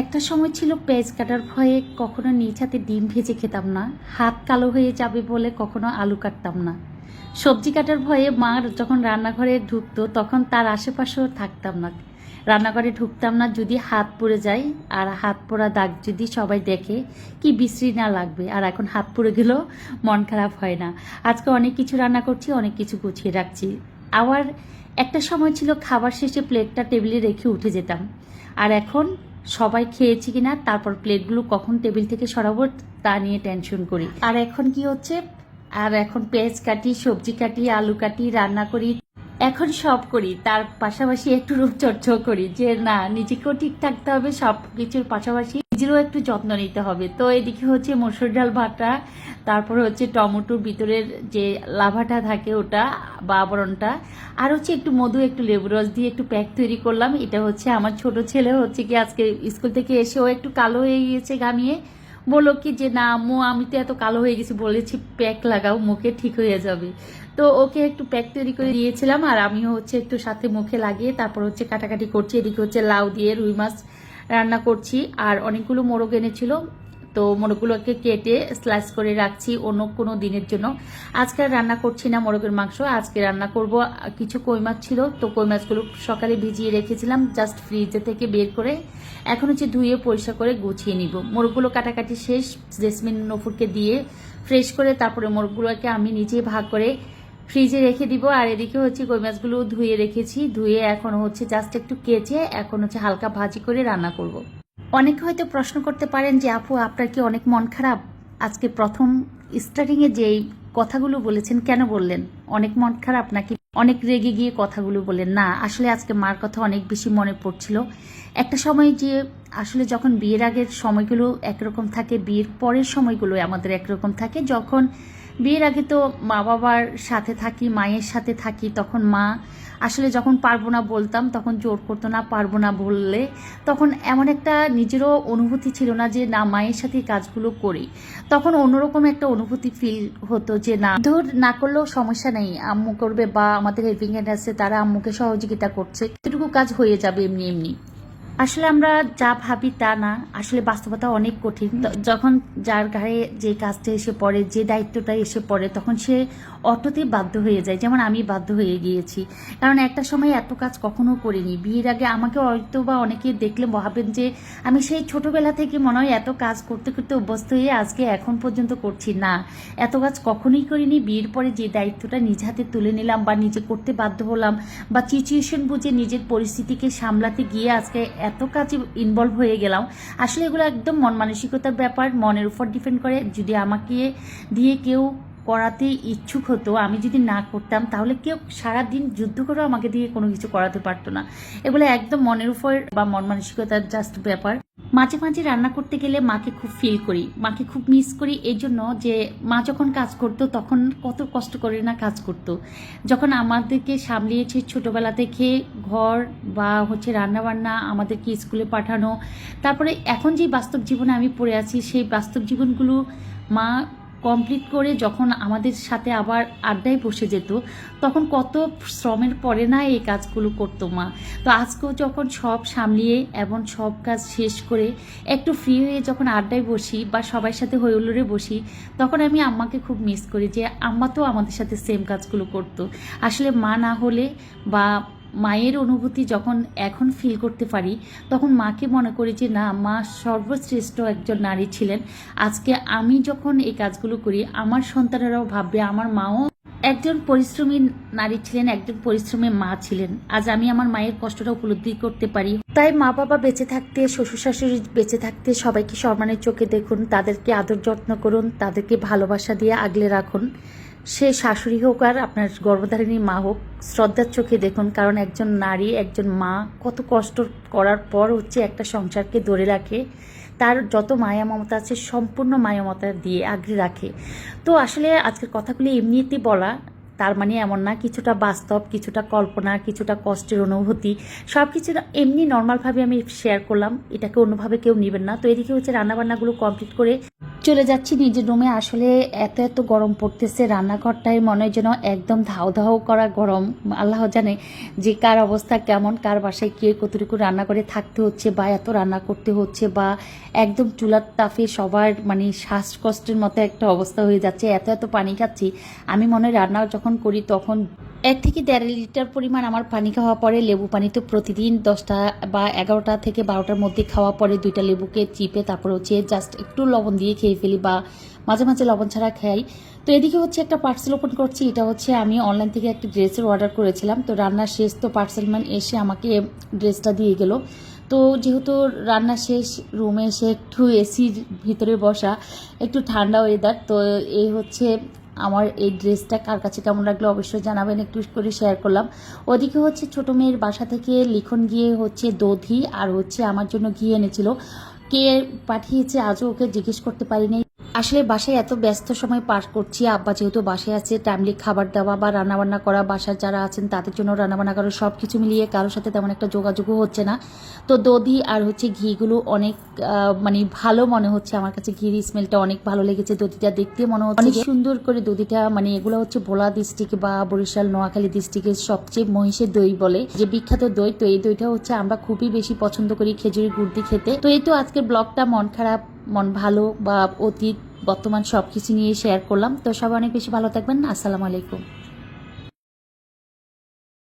একটা সময় ছিল পেঁয়াজ কাটার ভয়ে কখনো নিজ হাতে ডিম ভেজে খেতাম না, হাত কালো হয়ে যাবে বলে কখনো আলু কাটতাম না। সবজি কাটার ভয়ে মা যখন রান্নাঘরে ঢুকতো তখন তার আশেপাশেও থাকতাম না। রান্নাঘরে ঢুকতাম না যদি হাত পড়ে যায়, আর হাত পোড়া দাগ যদি সবাই দেখে, কি বিশ্রী না লাগবে? আর এখন হাত পুড়ে গেলেও মন খারাপ হয় না। আজকে অনেক কিছু রান্না করছি, অনেক কিছু গুছিয়ে রাখছি। আবার একটা সময় ছিল খাবার শেষে প্লেটটা টেবিলে রেখে উঠে যেতাম। আর এখন সবাই খেয়েছি কিনা, তারপর প্লেটগুলো কখন টেবিল থেকে সরাবো, তা নিয়ে টেনশন করি। আর এখন কি হচ্ছে? আর এখন পেঁয়াজ কাটি, সবজি কাটি, আলু কাটি, রান্না করি। এখন সব করি, তার পাশাপাশি একটু রূপচর্চাও করি যে, না, নিজেকেও ঠিক থাকতে হবে সব কিছুর পাশাপাশি। নিজেরও একটু যত্ন নিতে হবে। তো এদিকে হচ্ছে মসুর ডাল ভাতটা, তারপর হচ্ছে টমেটোর ভিতরের যে লাভাটা থাকে ওটা, বা আবরণটা, আর হচ্ছে একটু মধু, একটু লেবু রস দিয়ে একটু প্যাক তৈরি করলাম। এটা হচ্ছে আমার ছোট ছেলে হচ্ছে কি আজকে স্কুল থেকে এসে ও একটু কালো হয়ে গিয়েছে ঘামিয়ে। বলল কি যে, না মো আমি তো এত কালো হয়ে গেছি। বলেছি প্যাক লাগাও, মুখে ঠিক হয়ে যাবে। তো ওকে একটু প্যাক তৈরি করে দিয়েছিলাম, আর আমিও হচ্ছে একটু সাথে মুখে লাগিয়ে তারপর হচ্ছে কাটাকাটি করছি। এদিকে হচ্ছে লাউ দিয়ে রুই মাছ রান্না করছি, আর অনেকগুলো মোরগ এনেছিল। তো মোরগগুলোকে কেটে স্লাইস করে রাখছি অন্য কোনো দিনের জন্য। আজকে রান্না করছি না মোরগের মাংস, আজকে রান্না করব কিছু কই মাছ ছিল। তো কই মাছগুলো সকালে ভিজিয়ে রেখেছিলাম জাস্ট ফ্রিজে থেকে বের করে এখন হচ্ছে ধুয়ে পরিষ্কার করে গুছিয়ে নিব। মোরগগুলো কাটাকাটি শেষ, জেসমিন নফুরকে দিয়ে ফ্রেশ করে তারপরে মোরগগুলোকে আমি নিজেই ভাগ করে ফ্রিজে রেখে দিব, আর এদিকে হচ্ছে কই মাছগুলো ধুয়ে রেখেছি। ধুয়ে এখন হচ্ছে জাস্ট একটু কেচে এখন হচ্ছে হালকা ভাজি করে রান্না করব। অনেকে হয়তো প্রশ্ন করতে পারেন যে, আপু, আপনার কি অনেক মন খারাপ? আজকে প্রথম স্টার্টিংয়ে যেই কথাগুলো বলেছেন, কেন বললেন? অনেক মন খারাপ নাকি? অনেক রেগে গিয়ে কথাগুলো বললেন, না, আসলে আজকে মার কথা অনেক বেশি মনে পড়ছিল। একটা সময় যে, আসলে যখন বিয়ের আগের সময়গুলো একরকম থাকে, বিয়ের পরের সময়গুলো আমাদের একরকম থাকে, যখন বিয়ের আগে তো মা বাবার সাথে থাকি, মায়ের সাথে থাকি, তখন মা আসলে যখন পারব না বলতাম, তখন জোর করতো না, পারব না বললে, তখন এমন একটা নিজেরও অনুভূতি ছিল না যে, না, মায়ের সাথে কাজগুলো করি। তখন অন্যরকম একটা অনুভূতি ফিল হতো যে, না, ধর, না করলেও সমস্যা নেই, আম্মু করবে বা আমাদের হেল্পিং হ্যান্ড আছে তারা আম্মুকে সহযোগিতা করছে এটুকু কাজ হয়ে যাবে এমনি এমনি। আসলে আমরা যা ভাবি তা না। আসলে বাস্তবতা অনেক কঠিন। যখন যার ঘাড়ে যে কাজটা এসে পড়ে, যে দায়িত্বটা এসে পড়ে, তখন সে অটোতেই বাধ্য হয়ে যায়। যেমন আমি বাধ্য হয়ে গিয়েছি। কারণ একটা সময় এত কাজ কখনো করিনি। বিয়ের আগে আমাকে হয়তো বা অনেকে দেখলে ভাবেন যে, আমি সেই ছোটবেলা থেকে মনে হয় এত কাজ করতে করতে অভ্যস্ত হয়ে আজকে এখন পর্যন্ত করছি না। এত কাজ কখনোই করিনি। বিয়ের পরে যে দায়িত্বটা নিজ হাতে তুলে নিলাম বা নিজে করতে বাধ্য হলাম বা সিচুয়েশন বুঝে নিজের পরিস্থিতিকে সামলাতে গিয়ে আজকে এত কাজে ইনভলভ হয়ে গেলাম। আসলে এগুলো একদম মন মানসিকতার ব্যাপার, মনের উপর ডিপেন্ড করে। যদি আমাকে দিয়ে কেউ করাতে ইচ্ছুক হতো, আমি যদি না করতাম, তাহলে কেউ সারাদিন যুদ্ধ করেও আমাকে দিয়ে কোনো কিছু করাতে পারতো না। এগুলো একদম মনের উপর বা মন মানসিকতার জাস্ট ব্যাপার। মাঝে মাঝে রান্না করতে গেলে মাকে খুব ফিল করি, মাকে খুব মিস করি। এই জন্য যে মা যখন কাজ করতো, তখন কত কষ্ট করে না কাজ করতো। যখন আমাদেরকে সামলিয়েছে ছোটবেলা থেকে ঘর বা হচ্ছে রান্নাবান্না আমাদেরকে স্কুলে পাঠানো। তারপরে এখন যে বাস্তব জীবনে আমি পড়ে আছি, সেই বাস্তব জীবনগুলো মা কমপ্লিট করে যখন আমাদের সাথে আবার আড্ডায় বসে যেত, তখন কত শ্রমের পরে না এই কাজগুলো করতো মা। তো আজকেও যখন সব সামলিয়ে এবং সব কাজ শেষ করে একটু ফ্রি হয়ে যখন আড্ডায় বসি বা সবার সাথে হইহুল্লোড়ে বসি, তখন আমি আম্মাকে খুব মিস করি যে আম্মা তো আমাদের সাথে সেম কাজগুলো করতো। আসলে মা না হলে বা মায়ের অনুভূতি যখন এখন ফিল করতে পারি, তখন মাকে মনে করি যে, না, মা সর্বশ্রেষ্ঠ একজন নারী ছিলেন। আজকে আমি যখন এই কাজগুলো করি, আমার সন্তানেরাও ভাববে, আমার মাও একজন পরিশ্রমী নারী ছিলেন, একজন পরিশ্রমী মা ছিলেন। আজ আমি আমার মায়ের কষ্টটা উপলব্ধি করতে পারি। তাই মা বাবা বেঁচে থাকতে শ্বশুর শাশুড়ি বেঁচে থাকতে সবাইকে সম্মানের চোখে দেখুন, তাদেরকে আদর যত্ন করুন, তাদেরকে ভালোবাসা দিয়ে আগলে রাখুন। সে শাশুড়ি হোক আর আপনার গর্ভধারিণী মা হোক, শ্রদ্ধার চোখে দেখুন, কারণ একজন নারী, একজন মা কত কষ্ট করার পর হচ্ছে একটা সংসারকে ধরে রাখে। তার যত মায়া মমতা আছে, সম্পূর্ণ মায়া মমতা দিয়ে আগ্রে রাখে। তো আসলে আজকের কথাগুলি এমনিতে বলা তার মানে এমন না, কিছুটা বাস্তব, কিছুটা কল্পনা, কিছুটা কষ্টের অনুভূতি সব কিছু এমনি নর্মালভাবে আমি শেয়ার করলাম, এটাকে অন্যভাবে কেউ নেবেন না। তো এদিকে হচ্ছে রান্নাবান্নাগুলো কমপ্লিট করে চলে যাচ্ছি নিজের রুমে আসলে এত এত গরম পড়তেছে রান্নাঘরটায় মনে যেন একদম ধাও ধাও করা গরম। আল্লাহ জানে যে কার অবস্থা কেমন, কার বাসায় কে কতটুকু রান্না করে থাকতে হচ্ছে বা এত রান্না করতে হচ্ছে বা একদম চুলার তাফে সবার মানে শ্বাসকষ্টের মতো একটা অবস্থা হয়ে যাচ্ছে, এত এত পানি খাচ্ছি। আমি মনে হয় রান্না যখন করি তখন এক থেকে দেড় লিটার পরিমাণ আমার পানি খাওয়া পরে লেবু পানি তো প্রতিদিন দশটা বা এগারোটা থেকে বারোটার মধ্যে খাওয়া পরে দুইটা লেবুকে চিপে তারপর হচ্ছে জাস্ট একটু লবণ দিয়ে খেয়ে ফেলি বা মাঝে মাঝে লবণ ছাড়া খাই। তো এদিকে হচ্ছে একটা পার্সেল ওপেন করছি, এটা হচ্ছে আমি অনলাইন থেকে একটা ড্রেসের অর্ডার করেছিলাম। তো রান্নার শেষ তো পার্সেলম্যান এসে আমাকে ড্রেসটা দিয়ে গেল। তো যেহেতু রান্না শেষ রুমে এসে একটু এসির ভিতরে বসা, একটু ঠান্ডা ওয়েদার তো এই হচ্ছে আমার এই ড্রেসটা কার কাছে কেমন লাগল অবশ্যই জানাবেন, একটু করে শেয়ার করলাম। ওদিকে হচ্ছে ছোটো মেয়ের বাসা থেকে লিখন গিয়ে হচ্ছে দধি আর হচ্ছে আমার জন্য গিয়ে এনেছিল। কে পাঠিয়েছে আজও ওকে জিজ্ঞেস করতে পারিনি। আসলে বাসায় এত ব্যস্ত সময় পার করছি আব্বা যেহেতু বাসায় আছে টাইমলি খাবার দেওয়া বা রান্নাবান্না করা বাসার যারা আছেন তাদের জন্য রান্নাবান্না করা সব কিছু মিলিয়ে কারোর সাথে তেমন একটা যোগাযোগও হচ্ছে না। তো দধি আর হচ্ছে ঘিগুলো অনেক মানে ভালো মনে হচ্ছে আমার কাছে। ঘির স্মেলটা অনেক ভালো লেগেছে দধিটা দেখতে মনে হচ্ছে অনেক সুন্দর করে দধিটা মানে এগুলো হচ্ছে ভোলা ডিস্ট্রিক্ট বা বরিশাল নোয়াখালী ডিস্ট্রিক্টের সবচেয়ে মহিষের দই বলে। যে বিখ্যাত দই তো এই দইটা হচ্ছে আমরা খুবই বেশি পছন্দ করি খেজুরি গুড় দিয়ে খেতে। তো এই তো আজকের ব্লগটা মন খারাপ মন ভালো বা অতীত, বর্তমান সব কিছু নিয়ে শেয়ার করলাম। তো সবাই অনেক বেশি ভালো থাকবেন। আসসালামু আলাইকুম।